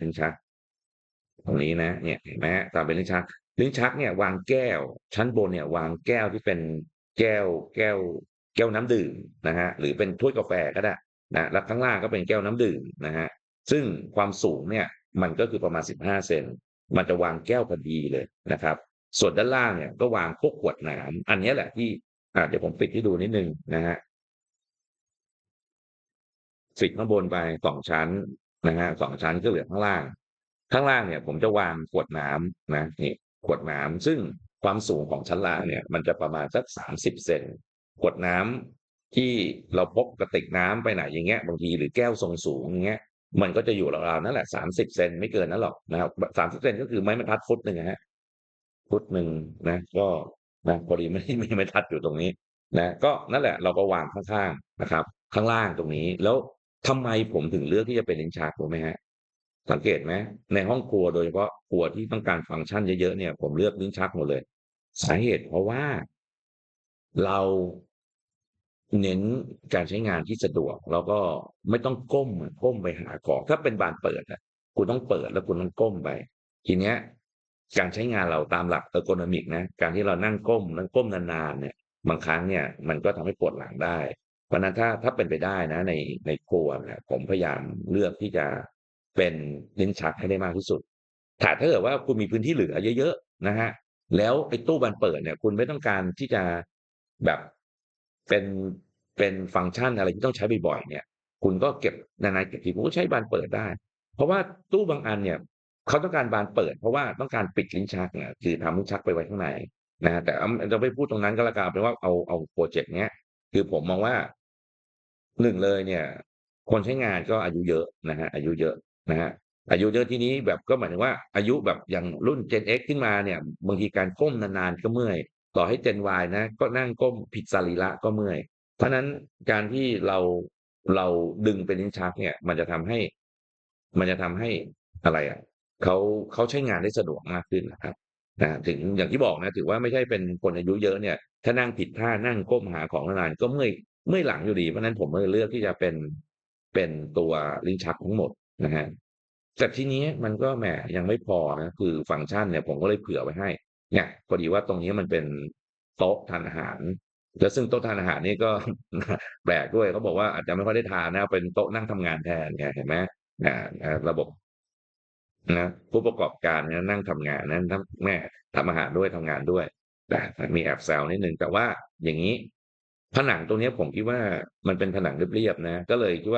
ลิ้นชัก ตรงนี้นะเนี่ยเห็นไหมฮะทำเป็นลิ้นชัก ลิ้นชักเนี่ยวางแก้ว ชั้นบนเนี่ยวางแก้วที่เป็นแก้ว แก้ว แก้วน้ำดื่มนะฮะหรือเป็นถ้วยกาแฟก็ได้นะแล้วข้างล่างก็เป็นแก้วน้ำดื่มนะฮะซึ่งความสูงเนี่ยมันก็คือประมาณ 15 เซน มันจะวางแก้วพอดีเลยนะครับ ส่วนด้านล่างเนี่ยก็วางพวกขวดน้ำอันนี้แหละที่อ่าเดี๋ยวผมปิดให้ดูนิดนึงนะฮะปิดข้างบนไป2ชั้น นะฮะ2ชั้นก็เหลือข้างล่าง ข้างล่างเนี่ย ผมจะวางขวดน้ำนะนี่ขวดน้ำซึ่งความสูงของชั้นล่างเนี่ย มันจะประมาณสัก30เซนขวดน้ำที่เราพกกระติกน้ำไปไหนอย่างเงี้ยบางทีหรือแก้วทรงสูงอย่างเงี้ยมันก็จะอยู่ราวๆนั่นแหละ30เซนไม่เกินนั้นหรอกนะครับ30เซนก็คือไม้บรรทัดฟุตหนึ่งอะฟุตหนึ่งนะ ก็นะพอดีไม่มีไม้บรรทัดอยู่ตรงนี้ นะ ก็นั่นแหละเราก็วางข้างๆนะครับ ข้างล่างตรงนี้แล้ว ทำไมผมถึงเลือกที่จะเป็นลิ้นชักรู้ไหมครับสังเกตไหมในห้องครัวโดยเฉพาะครัวที่ต้องการฟังก์ชันเยอะๆเนี่ย ผมเลือกลิ้นชักหมดเลย สาเหตุเพราะว่าเราเน้นการใช้งานที่สะดวก แล้วก็ไม่ต้องก้มก้มไปหาของถ้าเป็นบานเปิดอะคุณต้องเปิดแล้วคุณต้องก้มไป ทีเนี้ย การใช้งานเราตามหลัก ergonomic นะ การที่เรานั่งก้มนั่งก้มนานๆเนี่ย บางครั้งเนี่ย มันก็ทำให้ปวดหลังได้ เพราะนั้นถ้าถ้าเป็นไปได้นะ ในในครัวเนี่ยผมพยายามเลือกที่จะเป็นลิ้นชักให้ได้มากที่สุดแต่ถ้าเกิดว่าคุณมีพื้นที่เหลือเยอะๆนะครับแล้วไอ้ตู้บานเปิดเนี่ย คุณไม่ต้องการที่จะแบบเป็นเป็นฟังก์ชันอะไรที่ต้องใช้บ่อยๆเนี่ย คุณก็เก็บนานๆเก็บทีคุณก็ใช้บานเปิดได้ เพราะว่าตู้บางอันเนี่ยเขาต้องการบานเปิด เพราะว่าต้องการปิดลิ้นชักอะคือทำลิ้นชักไปไว้ข้างในนะแต่อาไม่พูดตรงนั้นก็แล้วกันเป็นว่าเอาเอาพรเจกต์เนี้ย คือผมมองว่า1เลยเนี่ย คนใช้งานก็อายุเยอะนะครับอายุเยอะนะครับอายุเยอะที่นี้แบบก็หมายถึงว่าอายุแบบอย่างรุ่น Gen X ขึ้นมาเนี่ย บางทีการก้มนานๆก็เมื่อย ต่อให้ Gen Y นะ ก็นั่งก้มผิดสรีระก็เมื่อย เพราะนั้นการที่เราเราดึงเป็นลิ้นชักเนี่ย มันจะทำให้ มันจะทำให้อะไรอะเขาเขาใช้งานได้สะดวกมากขึ้นนะครับ นะถึงอย่างที่บอกนะถือว่าไม่ใช่เป็นคนอายุเยอะเนี่ยถ้านั่งผิดท่านั่งก้มหาของนานก็เมื่อยเมื่อยหลังอยู่ดีเพราะนั้นผมเลยเลือกที่จะเป็นเป็นตัวลิ้นชักทั้งหมดนะครับแต่ทีนี้มันก็แหมยังไม่พอนะคือฟังก์ชันเนี่ยผมก็เลยเผื่อไว้ให้ เนี่ยพอดีว่าตรงนี้มันเป็นโต๊ะทานอาหาร แล้วซึ่งโต๊ะทานอาหารนี่ก็แปลกด้วยเขาบอกว่าอาจจะไม่ค่อยได้ทานนะเป็นโต๊ะนั่งทำงานแทนไงเห็นไหมอ่าอ่าระบบ นะผู้ประกอบการเนี่ยนั่งทำงานนะทั้งแม่ทำอาหารด้วยทำงานด้วยแต่มีแอบแซวนิดหนึ่งแต่ว่าอย่างนี้ ผนังตรงนี้ผมคิดว่ามันเป็นผนังเรียบๆนะ ก็เลยคิดว่า